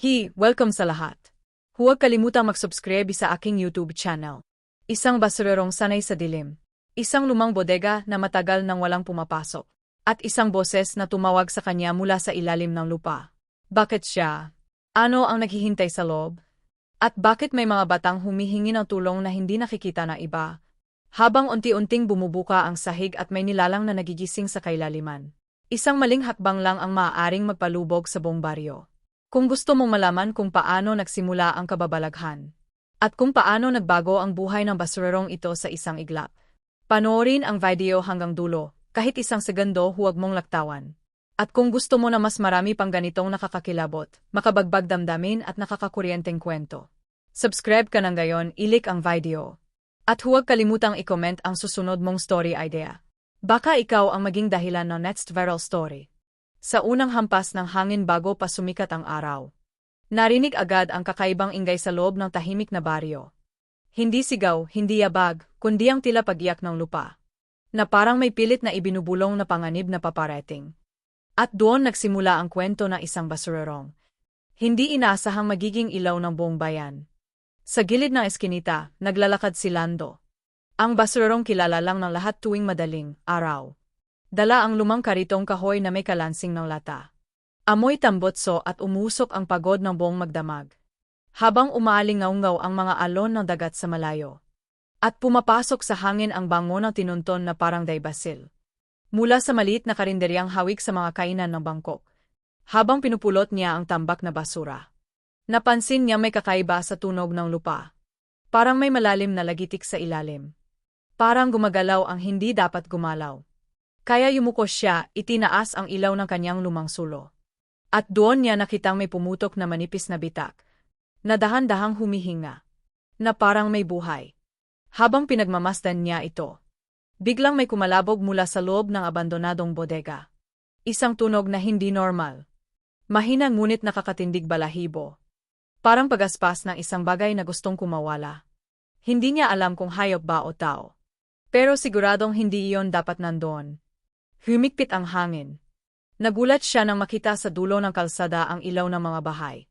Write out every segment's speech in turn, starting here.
Hi, welcome sa lahat. Huwag kalimutang mag-subscribe sa aking YouTube channel. Isang basurerong sanay sa dilim. Isang lumang bodega na matagal nang walang pumapasok. At isang boses na tumawag sa kanya mula sa ilalim ng lupa. Bakit siya? Ano ang naghihintay sa loob? At bakit may mga batang humihingi ng tulong na hindi nakikita ng iba? Habang unti-unting bumubuka ang sahig at may nilalang na nagigising sa kailaliman. Isang maling hakbang lang ang maaaring magpalubog sa buong baryo. Kung gusto mong malaman kung paano nagsimula ang kababalaghan, at kung paano nagbago ang buhay ng basurerong ito sa isang iglap, panoorin ang video hanggang dulo, kahit isang segundo huwag mong laktawan. At kung gusto mo na mas marami pang ganitong nakakakilabot, makabagbag damdamin at nakakakuryenteng kwento, subscribe ka ng gayon, ilik ang video. At huwag kalimutang i-comment ang susunod mong story idea. Baka ikaw ang maging dahilan ng next viral story. Sa unang hampas ng hangin bago pa sumikat ang araw. Narinig agad ang kakaibang ingay sa loob ng tahimik na baryo. Hindi sigaw, hindi yabag, kundi ang tila pagyak ng lupa. Na parang may pilit na ibinubulong na panganib na paparating. At doon nagsimula ang kwento ng isang basurerong. Hindi inaasahang magiging ilaw ng buong bayan. Sa gilid ng eskinita, naglalakad si Lando. Ang basurerong kilala lang ng lahat tuwing madaling araw. Dala ang lumang karitong kahoy na may kalansing ng lata. Amoy tambotso at umusok ang pagod ng buong magdamag. Habang umaalingaw-ngaw ang mga alon ng dagat sa malayo. At pumapasok sa hangin ang bango ng tinunton na parang daybasil. Mula sa maliit na karinderyang hawik sa mga kainan ng Bangkok. Habang pinupulot niya ang tambak na basura. Napansin niya may kakaiba sa tunog ng lupa. Parang may malalim na lagitik sa ilalim. Parang gumagalaw ang hindi dapat gumalaw. Kaya yumuko siya, itinaas ang ilaw ng kanyang lumang sulo. At doon niya nakitang may pumutok na manipis na bitak. Na dahan-dahang humihinga. Na parang may buhay. Habang pinagmamasdan niya ito. Biglang may kumalabog mula sa loob ng abandonadong bodega. Isang tunog na hindi normal. Mahina ngunit nakakatindig balahibo. Parang pagaspas ng isang bagay na gustong kumawala. Hindi niya alam kung hayop ba o tao. Pero siguradong hindi iyon dapat nandoon. Humikpit ang hangin. Nagulat siya nang makita sa dulo ng kalsada ang ilaw ng mga bahay.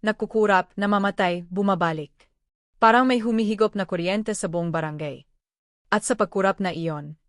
Nagkukurap, namamatay, bumabalik. Parang may humihigop na kuryente sa buong barangay. At sa pagkurap na iyon,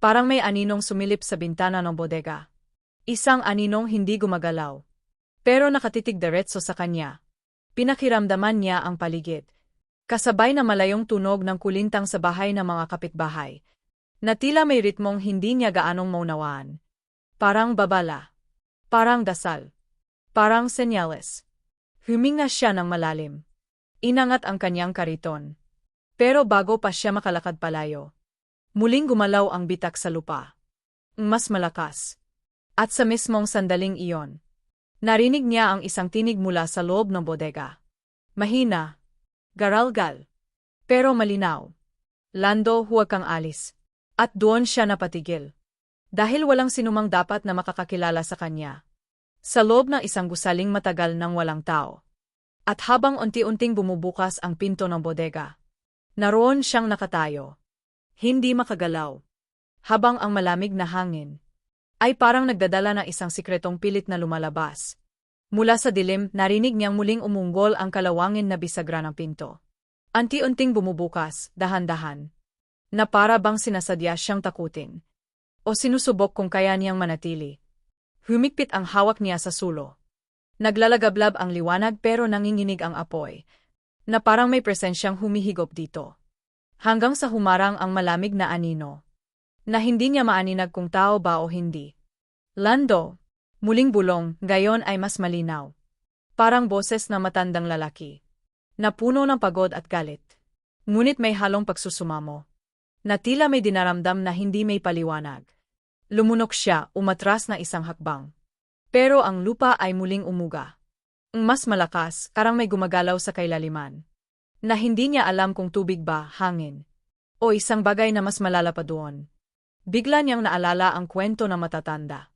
parang may aninong sumilip sa bintana ng bodega. Isang aninong hindi gumagalaw. Pero nakatitig diretso sa kanya. Pinakiramdaman niya ang paligid. Kasabay na malayong tunog ng kulintang sa bahay ng mga kapitbahay, na tila may ritmong hindi niya gaanong maunawaan. Parang babala. Parang dasal. Parang senyales. Huminga siya ng malalim. Inangat ang kanyang kariton. Pero bago pa siya makalakad palayo, muling gumalaw ang bitak sa lupa. Mas malakas. At sa mismong sandaling iyon, narinig niya ang isang tinig mula sa loob ng bodega. Mahina. Garalgal. Pero malinaw. Lando, huwag kang alis. At doon siya napatigil. Dahil walang sinumang dapat na makakakilala sa kanya. Sa loob ng isang gusaling matagal ng walang tao. At habang unti-unting bumubukas ang pinto ng bodega, naroon siyang nakatayo. Hindi makagalaw. Habang ang malamig na hangin ay parang nagdadala ng isang sikretong pilit na lumalabas. Mula sa dilim, narinig niyang muling umunggol ang kalawangin na bisagra ng pinto. Anti-unting bumubukas, dahan-dahan na para bang sinasadya siyang takutin. O sinusubok kung kaya niyang manatili. Humikpit ang hawak niya sa sulo. Naglalagablab ang liwanag pero nanginginig ang apoy, na parang may presensyang humihigop dito. Hanggang sa humarang ang malamig na anino, na hindi niya maaninag kung tao ba o hindi. Lando, muling bulong, gayon ay mas malinaw. Parang boses na matandang lalaki. Na puno ng pagod at galit. Ngunit may halong pagsusumamo na tila may dinaramdam na hindi may paliwanag. Lumunok siya, umatras na isang hakbang. Pero ang lupa ay muling umuga. Mas malakas, karang may gumagalaw sa kailaliman. Na hindi niya alam kung tubig ba, hangin. O isang bagay na mas malala pa doon. Bigla niyang naalala ang kwento na matatanda.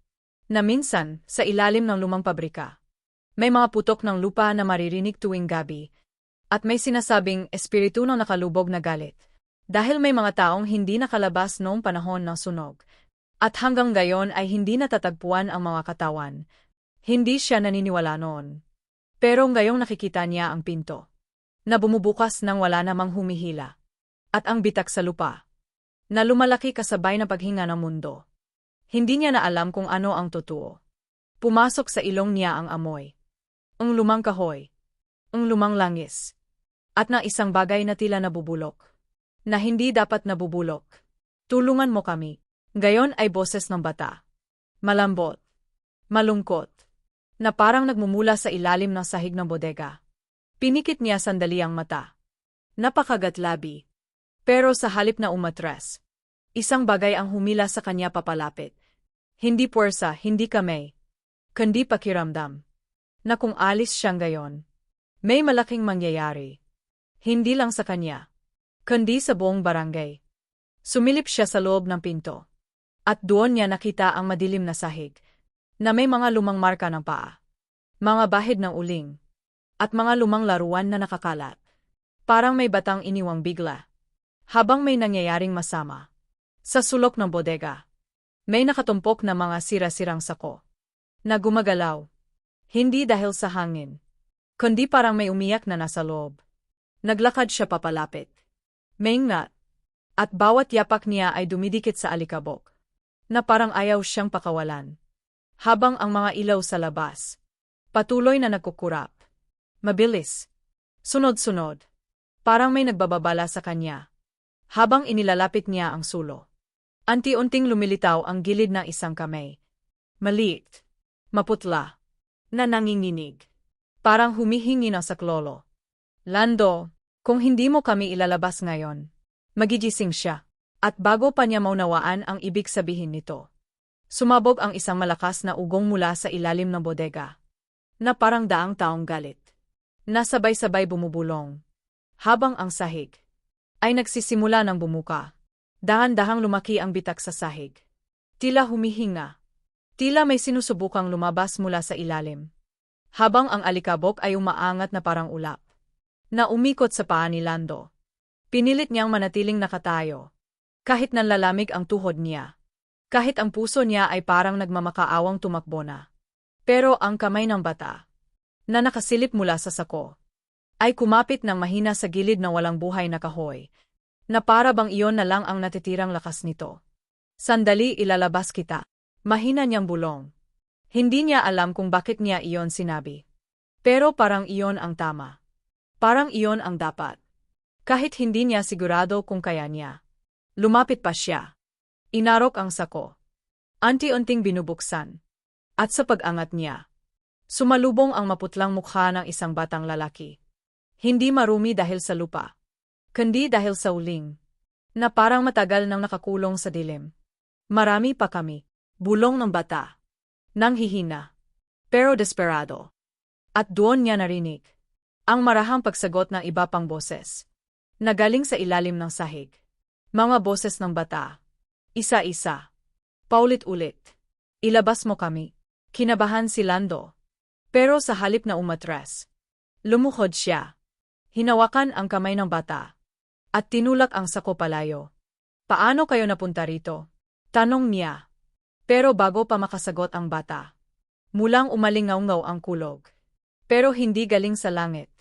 Na minsan, sa ilalim ng lumang pabrika, may mga putok ng lupa na maririnig tuwing gabi, at may sinasabing espiritu ng nakalubog na galit. Dahil may mga taong hindi nakalabas noong panahon ng sunog. At hanggang gayon ay hindi natatagpuan ang mga katawan. Hindi siya naniniwala noon. Pero ngayong nakikita niya ang pinto. Na bumubukas nang wala namang humihila. At ang bitak sa lupa. Na lumalaki kasabay na paghinga ng mundo. Hindi niya na alam kung ano ang totoo. Pumasok sa ilong niya ang amoy. Ang lumang kahoy. Ang lumang langis. At na isang bagay na tila nabubulok. Na hindi dapat nabubulok. Tulungan mo kami. Gayon ay boses ng bata. Malambot. Malungkot. Na parang nagmumula sa ilalim ng sahig ng bodega. Pinikit niya sandali ang mata. Napakagatlabi. Pero sa halip na umatras, isang bagay ang humila sa kanya papalapit. Hindi puwersa, hindi kamay. Kundi pakiramdam. Na kung alis siyang gayon, may malaking mangyayari. Hindi lang sa kanya, kundi sa buong barangay. Sumilip siya sa loob ng pinto. At doon niya nakita ang madilim na sahig, na may mga lumang marka ng paa, mga bahid ng uling, at mga lumang laruan na nakakalat. Parang may batang iniwang bigla. Habang may nangyayaring masama. Sa sulok ng bodega. May nakatumpok na mga sira-sirang sako. Na gumagalaw. Hindi dahil sa hangin. Kundi parang may umiyak na nasa loob. Naglakad siya papalapit. May ngat. At bawat yapak niya ay dumidikit sa alikabok. Na parang ayaw siyang pakawalan. Habang ang mga ilaw sa labas. Patuloy na nagkukurap. Mabilis. Sunod-sunod. Parang may nagbababala sa kanya. Habang inilalapit niya ang sulo. Anti-unting lumilitaw ang gilid ng isang kamay. Maliit. Maputla. Na nanginginig. Parang humihingi ng saklolo. Lando, kung hindi mo kami ilalabas ngayon, magigising siya. At bago pa niya maunawaan ang ibig sabihin nito. Sumabog ang isang malakas na ugong mula sa ilalim ng bodega. Na parang daang taong galit. Nasabay-sabay bumubulong habang ang sahig ay nagsisimula ng bumuka. Dahan-dahang lumaki ang bitak sa sahig. Tila humihinga. Tila may sinusubukang lumabas mula sa ilalim. Habang ang alikabok ay umaangat na parang ulap. Na umikot sa paa ni Lando. Pinilit niyang manatiling nakatayo. Kahit nanlalamig ang tuhod niya. Kahit ang puso niya ay parang nagmamakaawang tumakbo na. Pero ang kamay ng bata, na nakasilip mula sa sako, ay kumapit ng mahina sa gilid ng walang buhay na kahoy, na para bang iyon na lang ang natitirang lakas nito. Sandali ilalabas kita. Mahina niyang bulong. Hindi niya alam kung bakit niya iyon sinabi. Pero parang iyon ang tama. Parang iyon ang dapat. Kahit hindi niya sigurado kung kaya niya. Lumapit pa siya. Inarok ang sako. Anti-unting binubuksan. At sa pag-angat niya, sumalubong ang maputlang mukha ng isang batang lalaki. Hindi marumi dahil sa lupa. Kundi dahil sa uling. Na parang matagal nang nakakulong sa dilim. Marami pa kami. Bulong ng bata. Nang hihina. Pero desperado. At doon niya narinig. Ang marahang pagsagot ng iba pang boses. Nagaling sa ilalim ng sahig. Mga boses ng bata. Isa-isa. Paulit-ulit. Ilabas mo kami. Kinabahan si Lando. Pero sa halip na umatras. Lumuhod siya. Hinawakan ang kamay ng bata. At tinulak ang sako palayo. Paano kayo napunta rito? Tanong niya. Pero bago pa makasagot ang bata. Mulang umalingaw-ngaw ang kulog. Pero hindi galing sa langit.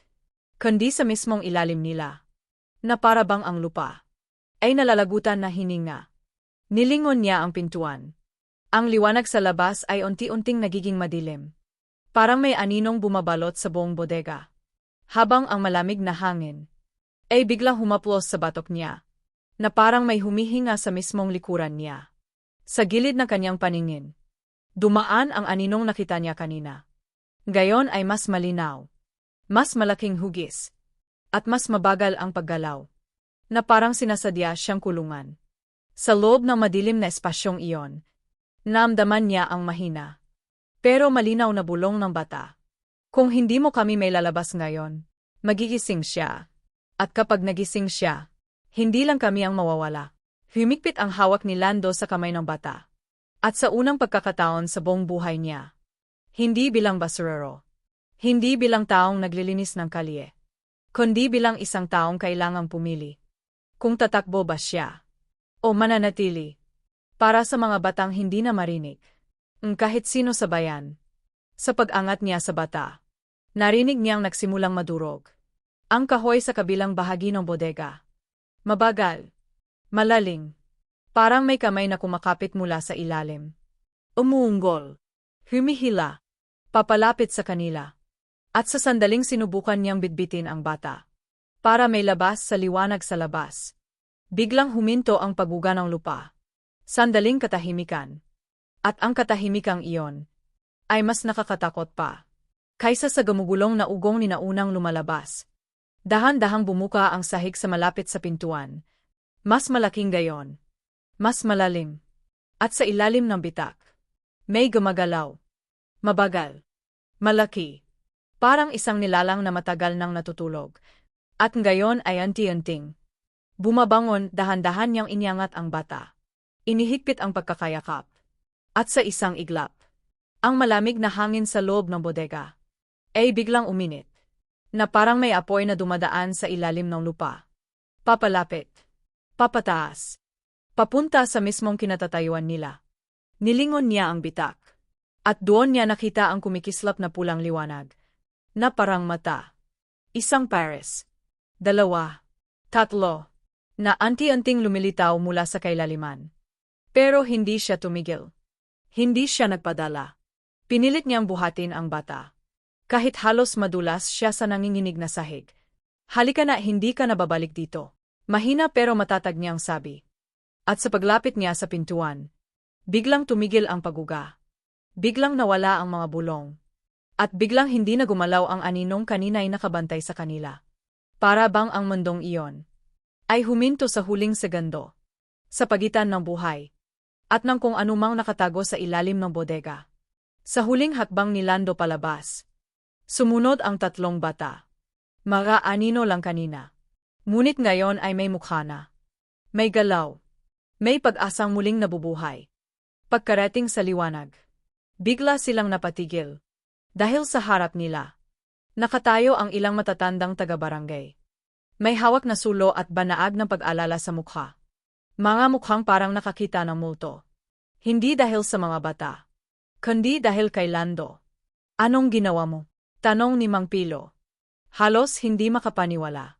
Kundi sa mismong ilalim nila. Na para ang lupa. Ay nalalagutan na hininga. Nilingon niya ang pintuan. Ang liwanag sa labas ay unti-unting nagiging madilim. Parang may aninong bumabalot sa buong bodega habang ang malamig na hangin ay biglang humaplos sa batok niya, na parang may humihinga sa mismong likuran niya. Sa gilid ng kanyang paningin, dumaan ang aninong nakita niya kanina. Gayon ay mas malinaw, mas malaking hugis, at mas mabagal ang paggalaw, na parang sinasadya siyang kulungan. Sa loob ng madilim na espasyong iyon, namdaman niya ang mahina, pero malinaw na bulong ng bata. Kung hindi mo kami may lalabas ngayon, magigising siya. At kapag nagising siya, hindi lang kami ang mawawala. Humikpit ang hawak ni Lando sa kamay ng bata. At sa unang pagkakataon sa buong buhay niya, hindi bilang basurero, hindi bilang taong naglilinis ng kalye, kundi bilang isang taong kailangang pumili. Kung tatakbo ba siya, o mananatili, para sa mga batang hindi na marinig, kahit sino sa bayan, sa pag-angat niya sa bata Narinig niyang nagsimulang madurog. Ang kahoy sa kabilang bahagi ng bodega. Mabagal. Malaling. Parang may kamay na kumakapit mula sa ilalim. Umuunggol. Humihila. Papalapit sa kanila. At sa sandaling sinubukan niyang bitbitin ang bata. Para may labas sa liwanag sa labas. Biglang huminto ang paguga ng lupa. Sandaling katahimikan. At ang katahimikang iyon ay mas nakakatakot pa. Kaysa sa gamugulong na ugong ni naunang lumalabas. Dahan-dahang bumuka ang sahig sa malapit sa pintuan. Mas malaking gayon. Mas malalim. At sa ilalim ng bitak. May gumagalaw. Mabagal. Malaki. Parang isang nilalang na matagal nang natutulog. At ngayon ay anti-anting. Bumabangon, dahan-dahan niyang inyangat ang bata. Inihigpit ang pagkakayakap. At sa isang iglap, ang malamig na hangin sa loob ng bodega ay biglang uminit, na parang may apoy na dumadaan sa ilalim ng lupa. Papalapit. Papataas. Papunta sa mismong kinatatayuan nila. Nilingon niya ang bitak. At doon niya nakita ang kumikislap na pulang liwanag. Na parang mata. Isang pares. Dalawa. Tatlo. Na anti-anting lumilitaw mula sa kailaliman. Pero hindi siya tumigil. Hindi siya nagpadala. Pinilit niyang buhatin ang bata. Kahit halos madulas siya sa nanginginig na sahig. Halika na hindi ka nababalik dito. Mahina pero matatag niyang sabi. At sa paglapit niya sa pintuan, biglang tumigil ang paguga. Biglang nawala ang mga bulong. At biglang hindi na gumalaw ang aninong kanina'y nakabantay sa kanila. Para bang ang mundong iyon ay huminto sa huling segundo. Sa pagitan ng buhay at ng kung anumang nakatago sa ilalim ng bodega. Sa huling hakbang ni Lando palabas, sumunod ang tatlong bata. Mga anino lang kanina. Ngunit ngayon ay may mukha na. May galaw. May pag-asang muling nabubuhay. Pagkarating sa liwanag. Bigla silang napatigil. Dahil sa harap nila. Nakatayo ang ilang matatandang taga-barangay. May hawak na sulo at banaag ng pag-alala sa mukha. Mga mukhang parang nakakita ng multo. Hindi dahil sa mga bata. Kundi dahil kay Lando. Anong ginawa mo? Tanong ni Mang Pilo. Halos hindi makapaniwala.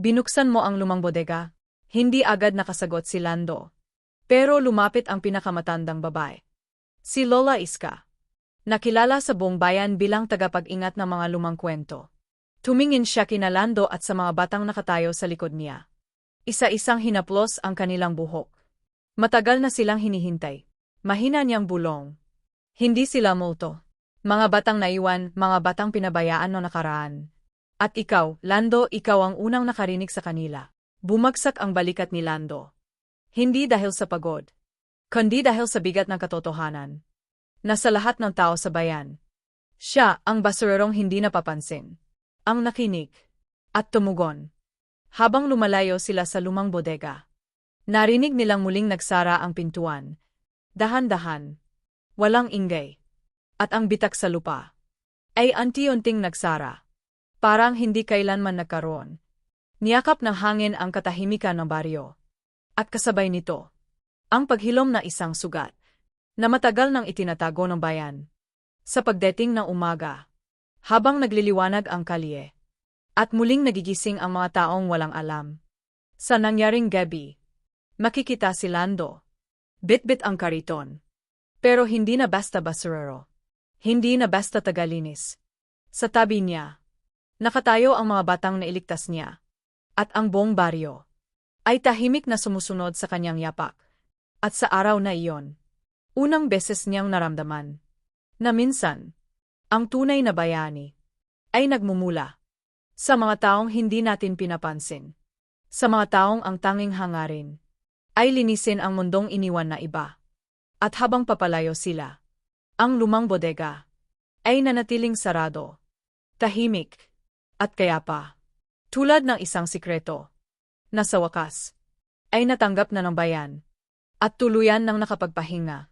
Binuksan mo ang lumang bodega? Hindi agad nakasagot si Lando. Pero lumapit ang pinakamatandang babae. Si Lola Iska. Nakilala sa buong bayan bilang tagapag-ingat ng mga lumang kwento. Tumingin siya kina Lando at sa mga batang nakatayo sa likod niya. Isa-isang hinaplos ang kanilang buhok. Matagal na silang hinihintay. Mahina niyang bulong. Hindi sila multo. Mga batang naiwan, mga batang pinabayaan no nakaraan. At ikaw, Lando, ikaw ang unang nakarinig sa kanila. Bumagsak ang balikat ni Lando. Hindi dahil sa pagod. Kundi dahil sa bigat ng katotohanan. Nasa lahat ng tao sa bayan. Siya, ang basurerong hindi napapansin. Ang nakinig. At tumugon. Habang lumalayo sila sa lumang bodega, narinig nilang muling nagsara ang pintuan. Dahan-dahan. Walang ingay. At ang bitak sa lupa ay anti-unting nagsara. Parang hindi kailanman nagkaroon. Niyakap ng hangin ang katahimikan ng baryo. At kasabay nito, ang paghilom na isang sugat na matagal nang itinatago ng bayan. Sa pagdating ng umaga, habang nagliliwanag ang kalye, at muling nagigising ang mga taong walang alam. Sa nangyaring gabi, makikita si Lando. Bitbit ang kariton. Pero hindi na basta basurero. Hindi na basta tagalinis. Sa tabi niya, nakatayo ang mga batang nailigtas niya. At ang buong baryo ay tahimik na sumusunod sa kanyang yapak. At sa araw na iyon, unang beses niyang naramdaman na minsan, ang tunay na bayani ay nagmumula sa mga taong hindi natin pinapansin. Sa mga taong ang tanging hangarin ay linisin ang mundong iniwan na iba. At habang papalayo sila, ang lumang bodega ay nanatiling sarado, tahimik, at kaya pa, tulad ng isang sikreto, na sa wakas ay natanggap na ng bayan at tuluyan ng nakapagpahinga.